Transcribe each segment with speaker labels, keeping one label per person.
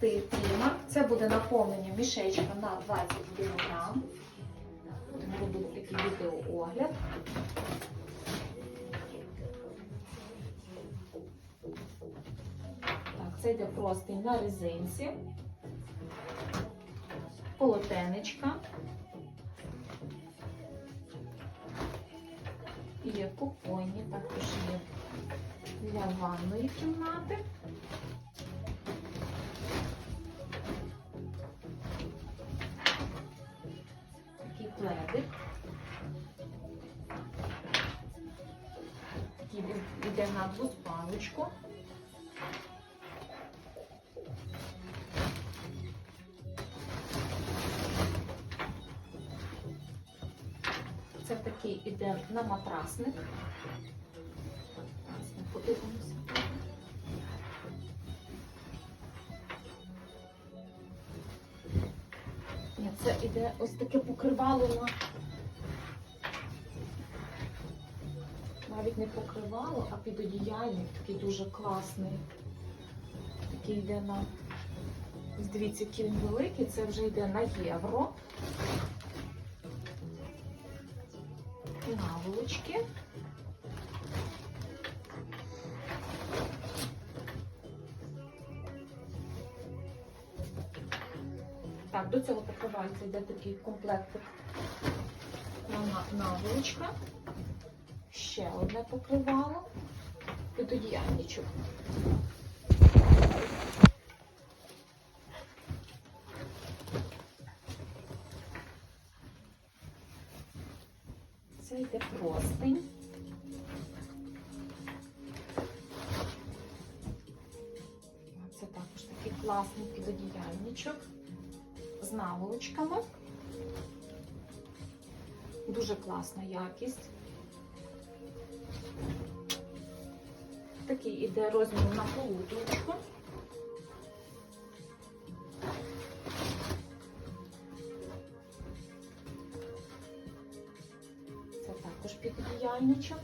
Speaker 1: стиль клімат. Це буде наповнення мішечка на 20 кг. Будемо робити такий відеоогляд. Так, це йде простий на резинці, полотенечка. Є купонні, також є для ванної кімнати. Пледик. Такий йде на двоспалочку. Це такий іде на матрасник. Подивимося. Це іде ось таке покривало на. Навіть не покривало, а підодіяльник такий дуже класний. Такий йде на. Дивіться, який він великий, це вже йде на євро. наволочки. Так, до цього покривається йде такий комплектик на наволочка. Ще одне покривало. І тоді янічок. Це йде простень. Це також такий класний підодіяльничок з наволочками. Дуже класна якість. Такий іде розмір на полуторочку. Це також підодіяльничок.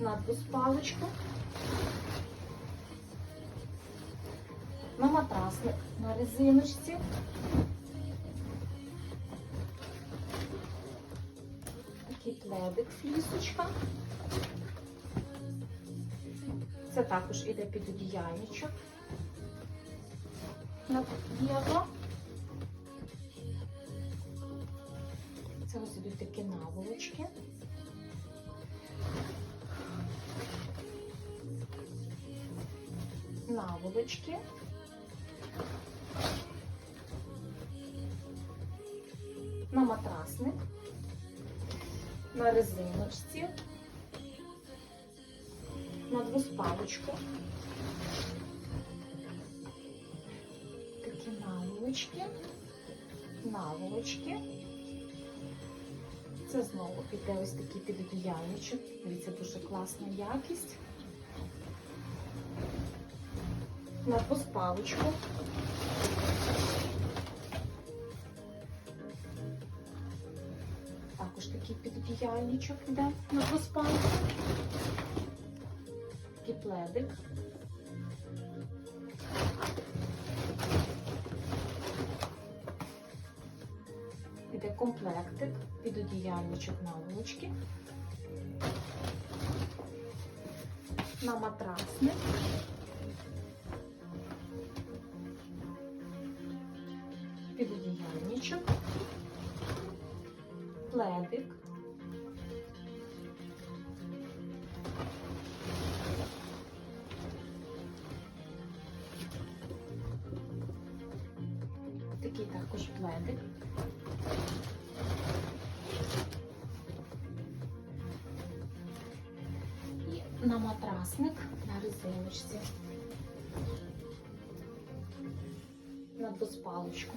Speaker 1: На двоспалочку. На матрасник на резиночці. Такий пледик флісочка. Це також іде підодіяльничок. На євро. Це ось ідуть такі наволочки. Наволочки. На матрасник. На резиночці. На двоспалочку. Такі наволочки. Наволочки. Це знову піде ось такий підодіяльничок. Дивіться, дуже класна якість. На поспалочку. Також такий підодіяльничок йде на поспалку. Такий пледик. Іде комплектик, підодіяльничок наволочки. На матрасник. Підодіяльничок. Пледик. Такий також пледик. На матрасник на резиночці. На двоспалочку.